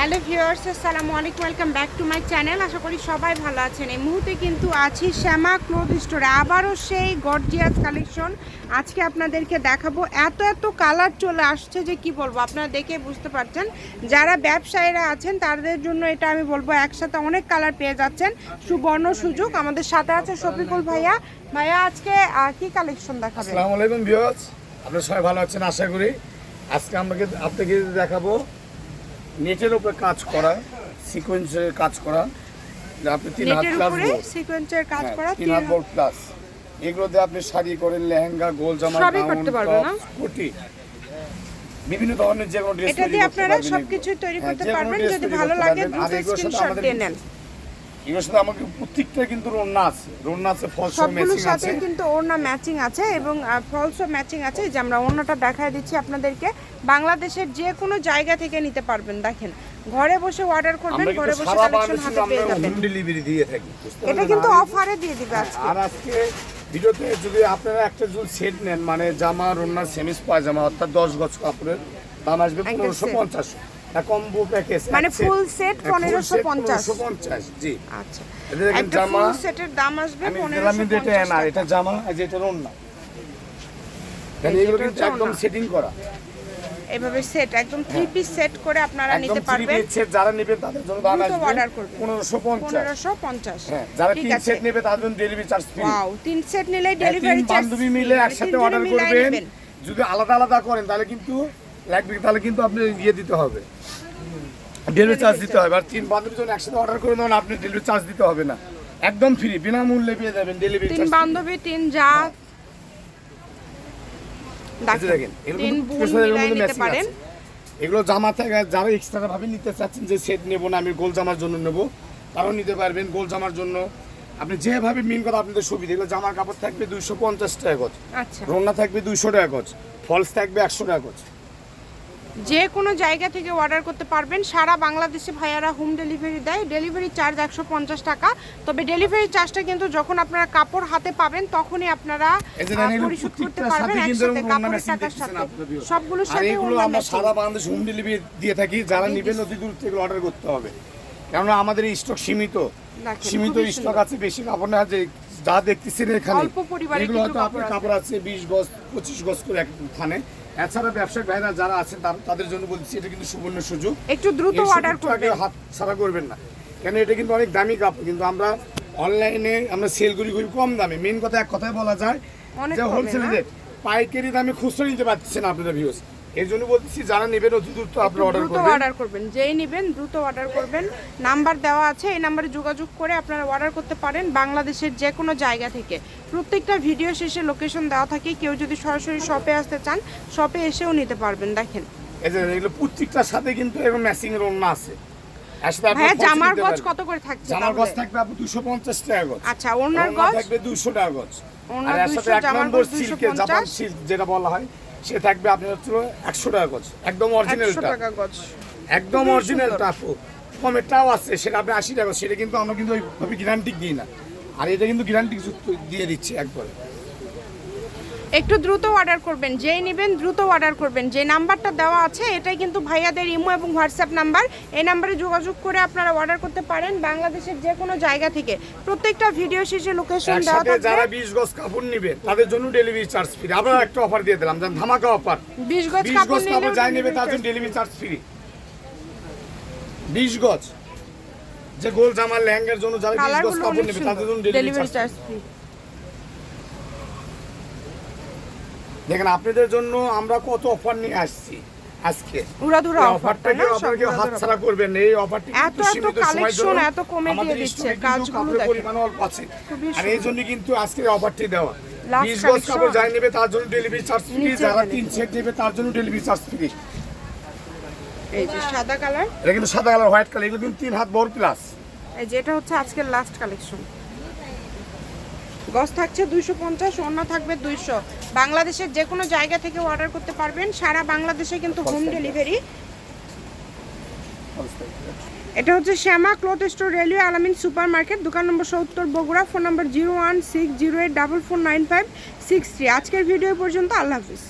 Hello viewers, আসসালামু আলাইকুম, welcome back to my channel. আশা করি সবাই ভালো আছেন। এই মুহূর্তে কিন্তু আছি শ্যামা ক্লোথ স্টোরে। আবারও সেই গর্জিয়াস কালেকশন আজকে আপনাদেরকে দেখাবো। এত এত কালার চলে আসছে যে কি বলব, আপনারা দেখে বুঝতে পারছেন। যারা ব্যবসায়ীরা আছেন, তাদের জন্য এটা আমি বলব, একসাথে অনেক কালার পেয়ে যাচ্ছেন। সুবর্ণ সুযোগ। আমাদের সাথে আছে শফিকুল ভাইয়া। ভাইয়া, আজকে কি কালেকশন দেখাবে আলাইকুম আপনারা সবাই ভালো আছেন, আশা করি। আজকে আমাকে আপনাকে দেখাবো নেটের উপরে কাজ করা সিকোয়েন্সের কাজ করা আপনি তিন হাত প্লাস সিকোয়েন্সের কাজ করা তিন হাত বোর্ড প্লাস এগুলো দিয়ে আপনি শাড়ি করেন লেহেঙ্গা গোল জামা সবই করতে পারবেন, না? কোটি। বিভিন্ন ধরনের যে কোনো ড্রেস আপনারা সবকিছু তৈরি করতে পারবেন যদি ভালো লাগে দ্রুত স্ক্রিনশট দিয়ে নেন। এগুলোর সাথে আমাকে প্রত্যেকটা কিন্তু আছে। আছে ফলস ম্যাচিং আছে। কিন্তু ওড়না ম্যাচিং আছে এবং ম্যাচিং আছে। যে আমরা ওড়নাটা দেখায় দিচ্ছি আপনাদেরকে। বাংলাদেশের যে কোনো জায়গা থেকে নিতে পারবেন। দেখেন ঘরে বসে অর্ডার করবেন ঘরে বসে কালেকশন হাতে পেয়ে যাবেন। হোম ডেলিভারি দিয়ে থাকি এটা কিন্তু অফারে দিয়ে দিবে আজকে। আর আজকে ভিডিওতে যদি আপনারা একটা যদি সেট নেন মানে জামা রন্না সেমিস পায়জামা অর্থাৎ দশ গজ কাপড়ের দাম আসবে একটা পনেরোশো set। পঞ্চাশ। কম্বো প্যাকেজ মানে full set 1550 পঞ্চাশ। জি। আচ্ছা। এটা দেখেন জামা। ফুল সেটের দাম আসবে আমি দিলাম কিন্তু এটা পনেরোশো এটা জামা আর যে এটা এই এগুলো কিন্তু একদম সেটিং করা। এভাবে সেট একদম থ্রি পিস সেট করে আপনারা একদম নিতে পারবেন। পিস সেট যারা নেবে তাদের জন্য দাম আসবে করবেন। পঞ্চাশ। পনেরোশো পঞ্চাশ। হ্যাঁ যারা তিন সেট নেবে তাদের জন্য ডেলিভারি চার্জ ফ্রি ওয়াও তিন সেট হ্যাঁ, ডেলিভারি তিন চার্জ বান্ধবী মিলে একসাথে অর্ডার করবেন। যদি আলাদা আলাদা করেন তাহলে কিন্তু লাগবে তাহলে কিন্তু আপনি ইয়ে দিতে হবে। ডেলিভারি চার্জ দিতে হবে। আর তিন বান্ধবী যখন একসাথে অর্ডার করে দেবেন আপনি ডেলিভারি চার্জ দিতে হবে না। একদম ফ্রি বিনামূল্যে পেয়ে যাবেন ডেলিভারি তিন বান্ধবী তিন যা দেখেন এগুলো পারেন। জামা থেকে যারা এক্সট্রা ভাবে নিতে চাচ্ছেন যে সেট নেব না আমি গোল জামার জন্য নেব তারাও নিতে পারবেন গোল জামার জন্য। আপনি যেভাবে মিন কথা আপনাদের সুবিধা এগুলো জামার কাপড় থাকবে দুইশো পঞ্চাশ টাকা গজ। আচ্ছা। রোনা থাকবে দুইশো টাকা গজ। ফলস থাকবে একশো টাকা গজ। যে কোনো জায়গা থেকে অর্ডার করতে পারবেন। সারা বাংলাদেশে ভাইয়ারা হোম ডেলিভারি দেয়। ডেলিভারি চার্জ একশো পঞ্চাশ টাকা। তবে ডেলিভারি চার্জটা কিন্তু যখন আপনারা কাপড় হাতে পাবেন তখনই আপনারা পরিশোধ করতে পারবেন একসাথে কাপড়ের টাকার সাথে। সবগুলোর সাথে আমরা সারা বাংলাদেশ হোম ডেলিভারি দিয়ে থাকি। যারা নেবেন অতি দূর থেকে অর্ডার করতে হবে। কেননা আমাদের স্টক সীমিত। সীমিত স্টক আছে বেশি কাপড় না যে যা দেখতেছেন এখানে অল্প পরিবারে এগুলো হয়তো আপনার কাপড় আছে বিশ গজ পঁচিশ গজ করে একখানে এছাড়া ব্যবসায়িক ভাইরা যারা আছেন তাদের জন্য বলছি এটা কিন্তু সুবর্ণ সুযোগ। একটু দ্রুত অর্ডার করবেন। হাত ছাড়া করবেন না। কেন এটা কিন্তু অনেক দামি কাপড় কিন্তু আমরা অনলাইনে আমরা সেল করি খুবই কম দামে। মেন কথা এক কথায় বলা যায় যে হোলসেলে হোলসেল রেট পাইকারি দামে খুচরো নিতে পারছেন আপনারা ভিউস এর জন্য বলতেছি যারা নেবেন অতি দ্রুত আপনারা অর্ডার দ্রুত করবেন। অর্ডার করবেন। যেই নেবেন দ্রুত অর্ডার করবেন। নাম্বার দেওয়া আছে এই নাম্বারে যোগাযোগ করে আপনারা অর্ডার করতে পারেন বাংলাদেশের যে কোনো জায়গা থেকে। প্রত্যেকটা ভিডিও শেষে লোকেশন দেওয়া থাকে কেউ যদি সরাসরি শপে আসতে চান শপে এসেও নিতে পারবেন দেখেন। এই যে এগুলো প্রত্যেকটার সাথে কিন্তু এরকম ম্যাচিং এর ওড়না আছে। জামার গজ কত করে থাকছে জামার গজ থাকবে টাকা গজ। আচ্ছা গজ? থাকবে টাকা গজ। ওড়না আর এর সাথে এক নম্বর গজ জাপান সিল্ক যেটা বলা হয় সে থাকবে আপনার হচ্ছে একশো টাকা গজ। একদম অরিজিনালটা একদম অরিজিনালটা আপু কমেরটাও আছে সেটা আপনি আশি টাকা সেটা কিন্তু আমরা কিন্তু ওইভাবে গ্যারান্টি দিই না। আর এটা কিন্তু গ্যারান্টি দিয়ে দিচ্ছে একবারে। একটু দ্রুত অর্ডার করবেন যেই নেবেন দ্রুত অর্ডার করবেন। যে নাম্বারটা দেওয়া আছে এটাই কিন্তু ভাইয়াদের ইমো এবং হোয়াটসঅ্যাপ নাম্বার। এই নাম্বারে যোগাযোগ করে আপনারা অর্ডার করতে পারেন বাংলাদেশের যে কোনো জায়গা থেকে। প্রত্যেকটা ভিডিও শেষে লোকেশন দেওয়া একসাথে যারা থাকবে বিশ গজ কাপড় নিবে তাদের জন্য ডেলিভারি চার্জ ফ্রি আমরা একটা অফার দিয়ে দিলাম যেন ধামাকা অফার বিশ গজ বিশ কাপড় যাই নেবে তার জন্য ডেলিভারি চার্জ ফ্রি বিশ গজ। যে গোল জামার লেহেঙ্গার জন্য যারা বিশ গজ কাপড় নেবে তাদের জন্য ডেলিভারি চার্জ ফ্রি দেখেন আপনাদের জন্য আমরা কত অফার নিয়ে আসছি আজকে। এই অফারটা অফারটা না কেউ সব আপনারা কেউ উড়াধুরা হাতছাড়া করবেন এই অফারটি এত এত সীমিত জন্য এত কমে দিয়ে দিচ্ছে, কিন্তু কাজগুলো দেখেন। অল্প আছে। আর এই জন্য কিন্তু আজকে অফারটি দেওয়া। বিশ গজ কাপড় যাই নেবে তার জন্য ডেলিভারি চার্জ ফ্রি যারা তিন সেট নেবে তার জন্য ডেলিভারি চার্জ ফ্রি এই যে সাদা কালার এটা কিন্তু সাদা কালার হোয়াইট কালার এগুলো কিন্তু তিন হাত বড় প্লাস এই যে হচ্ছে আজকের লাস্ট কালেকশন গজ থাকছে দুইশো পঞ্চাশ অন্য থাকবে দুইশো। বাংলাদেশের যে কোনো জায়গা থেকে অর্ডার করতে পারবেন। সারা বাংলাদেশে কিন্তু হোম ডেলিভারি এটা হচ্ছে Shyama cloth store railway Alamin super market দোকান নম্বর সত্তর Bogura phone number zero one six zero eight double four nine five six three. আজকের ভিডিও পর্যন্ত আল্লাহ হাফিজ।